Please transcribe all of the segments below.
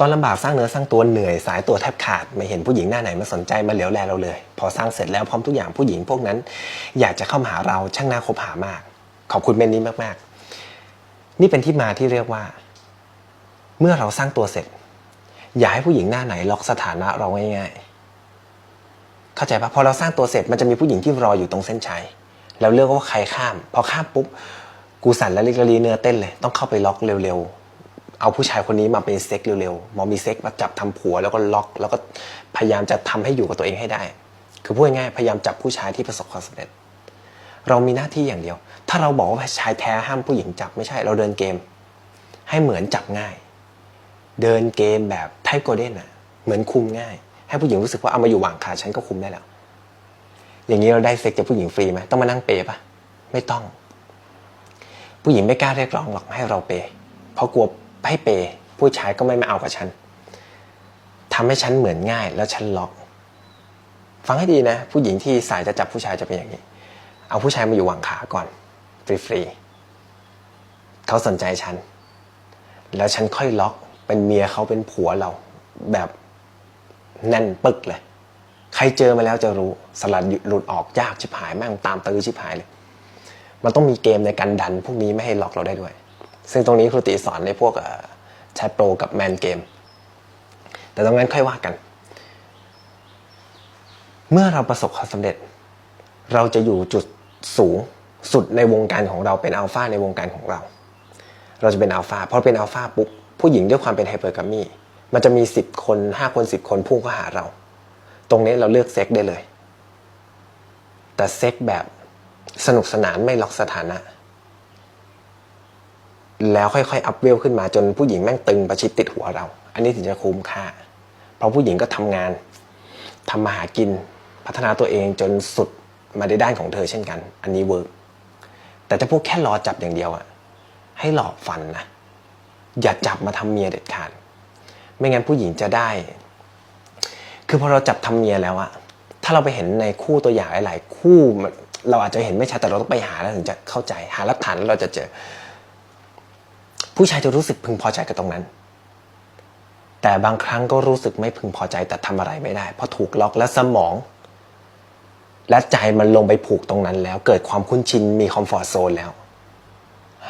ตอนลำบากสร้างเนื้อสร้างตัวเหนื่อยสายตัวแทบขาด ไม่เห็นผู้หญิงหน้าไหนมาสนใจมาเหลียวแลเราเลย พอสร้างเสร็จแล้วพร้อมทุกอย่างผู้หญิงพวกนั้น อยากจะเข้ามาหาเราช่างน่าคบหามาก ขอบคุณเมนนี้มากๆ นี่เป็นที่มาที่เรียกว่า เมื่อเราสร้างตัวเสร็จ อย่าให้ผู้หญิงหน้าไหนล็อกสถานะเราง่ายๆเข้าใจปะพอเราสร้างตัวเสร็จมันจะมีผู้หญิงที่รออยู่ตรงเส้นชัยแล้วเลือกว่าใครข้าม พอข้ามปุ๊บกูสั่นและลิกละลีเนื้อเต้นเลย ต้องเข้าไปล็อกเร็วๆ เอาผู้ชายคนนี้มาเป็นเซ็กเร็วๆมอมีเซ็กมาจับทำผัวแล้วก็ล็อก แล้วก็พยายามจะทำให้อยู่กับตัวเองให้ได้ คือพูดง่ายๆพยายามจับผู้ชายที่ประสบความสำเร็จ เรามีหน้าที่อย่างเดียว ถ้าเราบอกว่าชายแท้ห้ามผู้หญิงจับไม่ใช่เราเดินเกม ให้เหมือนจับง่าย เดินเกมแบบไทป์โกลเด้นอะเหมือนคุมง่าย ให้ผู้หญิงรู้สึกว่าเอามาอยู่หว่างขาฉันก็คุมได้แล้ว อย่างนี้เราได้เซ็กจากผู้หญิงฟรีไหมต้องมานั่งเปย์ปะไม่ต้อง ผู้หญิงไม่กล้าเรียกร้องหรอกให้เราเปย์เพราะกลัว ให้เปย์ผู้ชายก็ไม่มาเอากับฉันทำให้ฉันเหมือนง่าย แล้วฉันล็อก ฟังให้ดีนะ ผู้หญิงที่สายจะจับผู้ชายจะเป็นอย่างนี้ เอาผู้ชายมาอยู่หว่างขาก่อนฟรีๆเขาสนใจฉัน แล้วฉันค่อยล็อก เป็นเมียเขาเป็นผัวเรา แบบแน่นปึกเลย ใครเจอมาแล้วจะรู้สลัดหลุดออกยากชิบหายแม่งตามตื้อชิบหายเลย มันต้องมีเกมในการดันพวกนี้ไม่ให้ล็อกเราได้ด้วย ซึ่งตรงนี้ครูติสอนในพวกแชทโปรกับแมนเกม แต่ตรงนั้นค่อยว่ากัน เมื่อเราประสบความสำเร็จ เราจะอยู่จุดสูงสุดในวงการของเราเป็นอัลฟาในวงการของเรา เราจะเป็นอัลฟาพอเป็นอัลฟาปุ๊บผู้หญิงด้วยความเป็นไฮเปอร์กัมมี่มันจะมีสิบคนห้าคนสิบคนพุ่งเข้าหาเรา ตรงนี้เราเลือกเซ็กได้เลย แต่เซ็กแบบสนุกสนานไม่ล็อกสถานะ แล้วค่อยๆอัพเวลขึ้นมาจนผู้หญิงแม่งตึงประชิดติดหัวเรา อันนี้ถึงจะคุ้มค่า เพราะผู้หญิงก็ทำงานทำมาหากินพัฒนาตัวเองจนสุดมาในด้านของเธอเช่นกัน อันนี้เวิร์กแต่ถ้าพวกแค่รอจับอย่างเดียวอะให้หลอกฟันนะ อย่าจับมาทำเมียเด็ดขาด ไม่งั้นผู้หญิงจะได้ คือพอเราจับทำเมียแล้วอะถ้าเราไปเห็นในคู่ตัวอย่างหลาย ๆ คู่เราอาจจะเห็นไม่ชัดแต่เราต้องไปหาแล้วถึงจะเข้าใจ หาหลักฐานแล้วเราจะเจอ ผู้ชายจะรู้สึกพึงพอใจกับตรงนั้น แต่บางครั้งก็รู้สึกไม่พึงพอใจแต่ทำอะไรไม่ได้ เพราะถูกล็อกและสมอง และใจมันลงไปผูกตรงนั้นแล้ว เกิดความคุ้นชินมีคอมฟอร์ทโซนแล้ว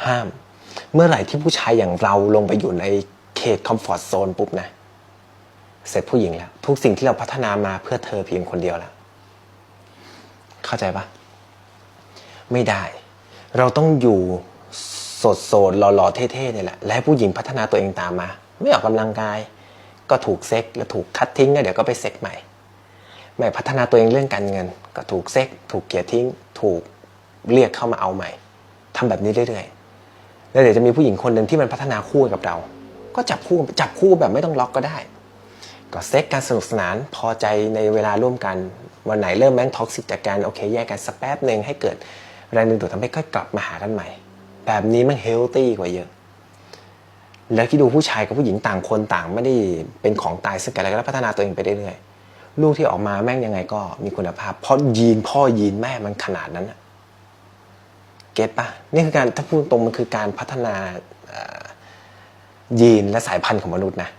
ห้าม เมื่อไหร่ที่ผู้ชายอย่างเราลงไปอยู่ในเขตคอมฟอร์ทโซนปุ๊บนะเสร็จผู้หญิงแล้ว ทุกสิ่งที่เราพัฒนามาเพื่อเธอเพียงคนเดียวแล้ว เข้าใจปะไม่ได้ เราต้องอยู่ สดโสดหล่อๆเท่ๆเนี่ยแหละและผู้หญิงพัฒนาตัวเองตามมา ไม่ออกกำลังกาย ก็ถูกเซ็กแล้วถูกคัดทิ้งแล้วเดี๋ยวก็ไปเซ็กใหม่ ไม่พัฒนาตัวเองเรื่องการเงิน ก็ถูกเซ็กถูกเกลียดทิ้ง ถูกเรียกเข้ามาเอาใหม่ทำแบบนี้เรื่อยๆแล้วเดี๋ยวจะมีผู้หญิงคนหนึ่งที่มันพัฒนาคู่กับเรา ก็จับคู่จับคู่แบบไม่ต้องล็อกก็ได้ ก็เซ็กการสนุกสนานพอใจในเวลาร่วมกันวันไหนเริ่มแม่งท็อกซิกจากการโอเคแยกกันสักแป๊บหนึ่งให้เกิดแรงดึงดูดทำให้ค่อยกลับมาหากันใหม่ แบบนี้มันเฮลตี้กว่าเยอะ แล้วที่ดูผู้ชายกับผู้หญิงต่างคนต่างไม่ได้เป็นของตายซึ่งกันและกันแล้วพัฒนาตัวเองไปเรื่อยๆลูกที่ออกมาแม่งยังไงก็มีคุณภาพ เพราะยีนพ่อยีนแม่มันขนาดนั้นเก็ตปะนี่คือการถ้าพูดตรงมันคือการพัฒนายีนและสายพันธุ์ของมนุษย์นะ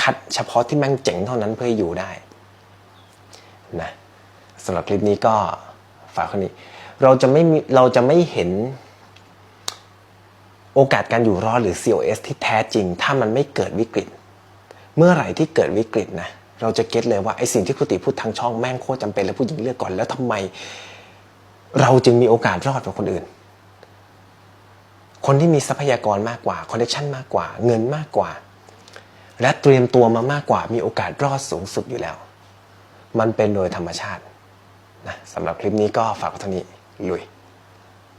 คัดเฉพาะที่แม่งเจ๋งเท่านั้นเพื่อให้อยู่ได้นะสำหรับคลิปนี้ก็ฝากคนนี้ เราจะไม่เราจะไม่เห็น โอกาสการอยู่รอดหรือ COS ที่แท้จริง ถ้ามันไม่เกิดวิกฤต เมื่อไหร่ที่เกิดวิกฤตนะเราจะเก็ตเลยว่าไอ้สิ่งที่ครูติพูดทางช่องแม่งโคตรจำเป็นแล้วผู้หญิงเลือกก่อนแล้วทำไม เราจึงมีโอกาสรอดกว่าคนอื่น คนที่มีทรัพยากรมากกว่าคอนเนคชั่นมากกว่า เงินมากกว่า และเตรียมตัวมามากกว่า มีโอกาสรอดสูงสุดอยู่แล้ว มันเป็นโดยธรรมชาตินะสำหรับคลิปนี้ก็ฝากไว้เท่านี้ลุย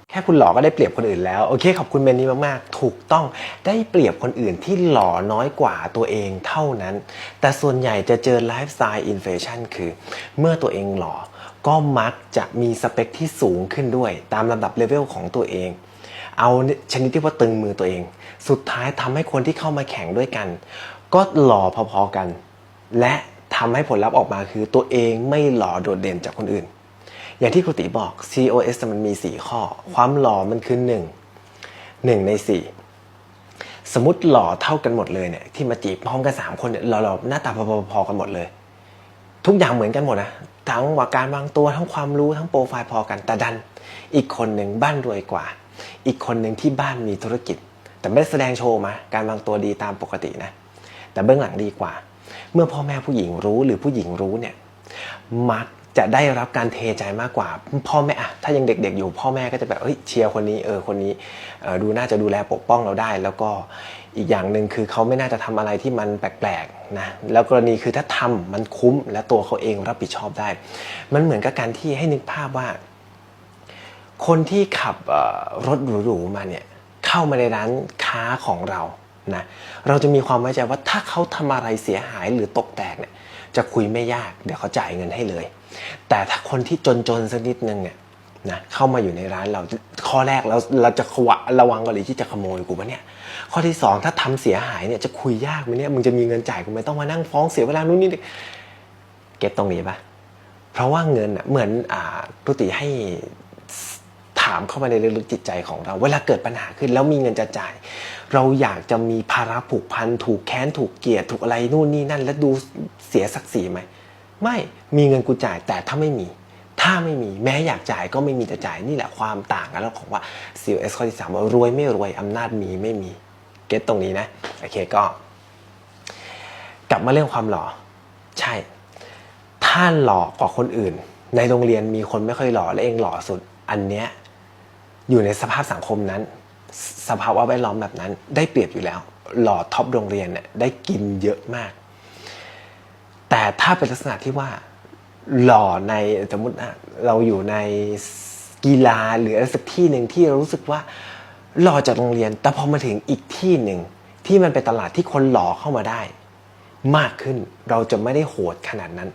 แค่คุณหล่อก็ได้เปรียบคนอื่นแล้ว โอเค ขอบคุณเมนนี้มากๆ ถูกต้องได้เปรียบคนอื่นที่หล่อน้อยกว่าตัวเองเท่านั้น แต่ส่วนใหญ่จะเจอไลฟ์สไตล์อินเฟชันคือ เมื่อตัวเองหล่อก็มักจะมีสเปคที่สูงขึ้นด้วย ตามลำดับเลเวลของตัวเอง เอาชนิดที่ว่าตึงมือตัวเอง สุดท้ายทำให้คนที่เข้ามาแข่งด้วยกัน ก็หล่อพอๆกัน และทำให้ผลลัพธ์ออกมาคือตัวเองไม่หล่อโดดเด่นจากคนอื่น อย่างที่ครูติบอก COS มันมี 4 ข้อ ความหล่อมันคือ 1 1 ใน 4 สมมติหล่อเท่ากันหมดเลยเนี่ยที่มาจีบพร้อมกันสามคนเนี่ยหล่อๆหน้าตาพอๆกันหมดเลย ทุกอย่างเหมือนกันหมดนะทั้งว่าการวางตัวทั้งความรู้ทั้งโปรไฟล์พอกันแต่ดัน อีกคนหนึ่งบ้านรวยกว่า อีกคนหนึ่งที่บ้านมีธุรกิจ แต่ไม่ได้แสดงโชว์มาการวางตัวดีตามปกตินะแต่เบื้องหลังดีกว่า เมื่อพ่อแม่ผู้หญิงรู้หรือผู้หญิงรู้เนี่ยมัก จะได้รับการเทใจมากกว่า พ่อแม่อะถ้ายังเด็ก ๆ อยู่พ่อแม่ก็จะแบบเฮ้ยเชียร์คนนี้เออคนนี้ดูน่าจะดูแลปกป้องเราได้ แล้วก็อีกอย่างหนึ่งคือเขาไม่น่าจะทำอะไรที่มันแปลกๆนะแล้วกรณีคือถ้าทำมันคุ้มและตัวเขาเองรับผิดชอบได้ มันเหมือนกับการที่ให้นึกภาพว่า คนที่ขับรถหรูๆมาเนี่ยเข้ามาในร้านค้าของเรานะเราจะมีความไว้ใจว่าถ้าเขาทำอะไรเสียหายหรือตกแตกเนี่ยจะคุยไม่ยาก เดี๋ยวเขาจ่ายเงินให้เลย แต่ถ้าคนที่จนๆสักนิดนึงเนี่ยนะเข้ามาอยู่ในร้านเราข้อแรกเราเราจะขวะระวังก่อนเลยที่จะขโมยกูปะเนี่ยข้อที่สองถ้าทำเสียหายเนี่ยจะคุยยากไหมเนี่ยมึงจะมีเงินจ่ายกูไหมต้องมานั่งฟ้องเสียเวลานู่นนี่เก็ตตรงนี้ปะเพราะว่าเงินน่ะเหมือนอ่าตุติให้ถามเข้ามาในลึกจิตใจของเรา เวลาเกิดปัญหาขึ้นแล้วมีเงินจะจ่าย เราอยากจะมีภาระผูกพันถูกแค้นถูกเกลียดถูกอะไรนู่นนี่นั่น แล้วดูเสียศักดิ์ศรีไหม ไม่มีเงินกูจ่ายแต่ถ้าไม่มี ถ้าไม่มีแม้อยากจ่ายก็ไม่มีจะจ่ายนี่แหละความต่างกันแล้วของว่า COS ข้อที่สามว่ารวยไม่รวยอำนาจมีไม่มีเก็ตตรงนี้นะโอเคก็ กลับมาเรื่องความหล่อ ใช่ ถ้าหล่อกว่าคนอื่น ในโรงเรียนมีคนไม่ค่อยหล่อและเองหล่อสุด อันเนี้ยอยู่ในสภาพสังคมนั้นสสภาวะแวดล้อมแบบนั้น ได้เปรียบอยู่แล้ว หล่อท็อปโรงเรียนเนี่ยได้กินเยอะมาก แต่ถ้าเป็นลักษณะที่ว่าหล่อในสมมตินะเราอยู่ในกีฬาหรืออะไรสักที่หนึ่งที่เรารู้สึกว่าหล่อจากโรงเรียน แต่พอมาถึงอีกที่หนึ่งที่มันเป็นตลาดที่คนหล่อเข้ามาได้ มากขึ้นเราจะไม่ได้โหดขนาดนั้น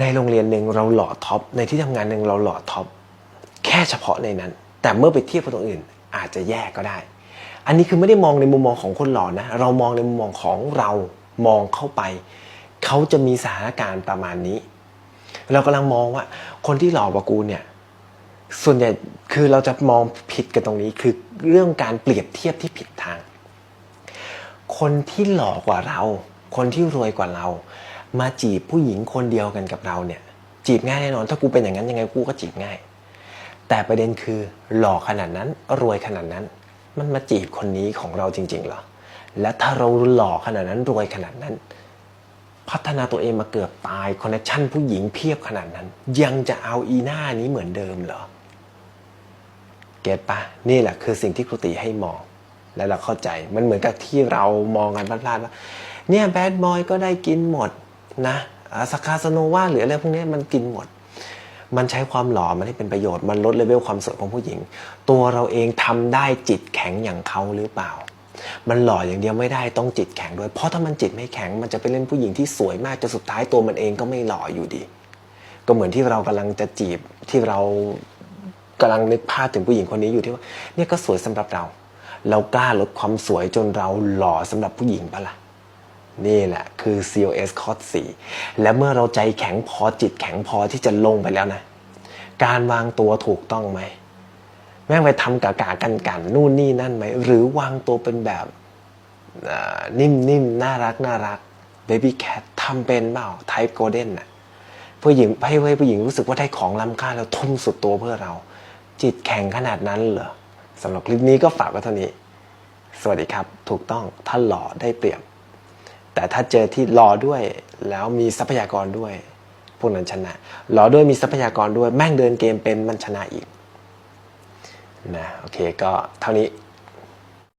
ในโรงเรียนหนึ่งเราหล่อท็อปในที่ทำงานหนึ่งเราหล่อท็อปแค่เฉพาะในนั้น แต่เมื่อไปเทียบกับตัวอื่น อาจจะแย่ก็ได้ อันนี้คือไม่ได้มองในมุมมองของคนหล่อนะเรามองในมุมมองของเรามองเข้าไป เขาจะมีสถานการณ์ประมาณนี้ เรากำลังมองว่า คนที่หลอกว่ากูเนี่ย ส่วนใหญ่คือเราจะมองผิดกันตรงนี้คือเรื่องการเปรียบเทียบที่ผิดทาง คนที่หลอกว่าเรา คนที่รวยกว่าเรา มาจีบผู้หญิงคนเดียวกันกับเราเนี่ย จีบง่ายแน่นอน ถ้ากูเป็นอย่างนั้นยังไงกูก็จีบง่าย แต่ประเด็นคือหล่อขนาดนั้นรวยขนาดนั้น มันมาจีบคนนี้ของเราจริงๆเหรอและถ้าเราหล่อขนาดนั้นรวยขนาดนั้น พัฒนาตัวเองมาเกือบตายคอนเนคชั่นผู้หญิงเพียบขนาดนั้น ยังจะเอาอีหน้านี้เหมือนเดิมเหรอ เก็ตปะนี่แหละคือสิ่งที่ครูตีให้มอง และเราเข้าใจมันเหมือนกับที่เรามองกันพลาดๆว่าเนี่ยแบดบอยก็ได้กินหมดนะสคาสโนวาหรืออะไรพวกนี้มันกินหมด มันใช้ความหล่อมันให้เป็นประโยชน์มันลดเลเวลความสวยของผู้หญิง ตัวเราเองทำได้จิตแข็งอย่างเขาหรือเปล่า มันหล่ออย่างเดียวไม่ได้ต้องจิตแข็งด้วย เพราะถ้ามันจิตไม่แข็งมันจะไปเล่นผู้หญิงที่สวยมากจนสุดท้ายตัวมันเองก็ไม่หล่ออยู่ดี ก็เหมือนที่เรากำลังจะจีบที่เรากำลังนึกภาพถึงผู้หญิงคนนี้อยู่ที่ว่าเนี่ยก็สวยสำหรับเรา เรากล้าลดความสวยจนเราหล่อสำหรับผู้หญิงปะล่ะนี่แหละคือ COS ข้อ4และเมื่อเราใจแข็งพอจิตแข็งพอที่จะลงไปแล้วนะ การวางตัวถูกต้องไหม แม่งไปทำกากากันกันนู่นนี่นั่นไหมหรือวางตัวเป็นแบบอ่านิ่มๆน่ารักน่ารัก Baby Cat ททำเป็นเปล่า Type Golden น่ะผู้หญิงให้ให้ผู้หญิงรู้สึกว่าได้ของล้ำค่าแล้วทุ่มสุดตัวเพื่อเรา จิตแข็งขนาดนั้นเหรอสำหรับคลิปนี้ก็ฝากไว้เท่านี้ สวัสดีครับ ถูกต้องถ้าหล่อได้เปรียบ แต่ถ้าเจอที่รอด้วยแล้วมีทรัพยากรด้วย พวกนั้นชนะรอด้วยมีทรัพยากรด้วยแม่งเดินเกมเป็นมันชนะอีก นะโอเคก็เท่านี้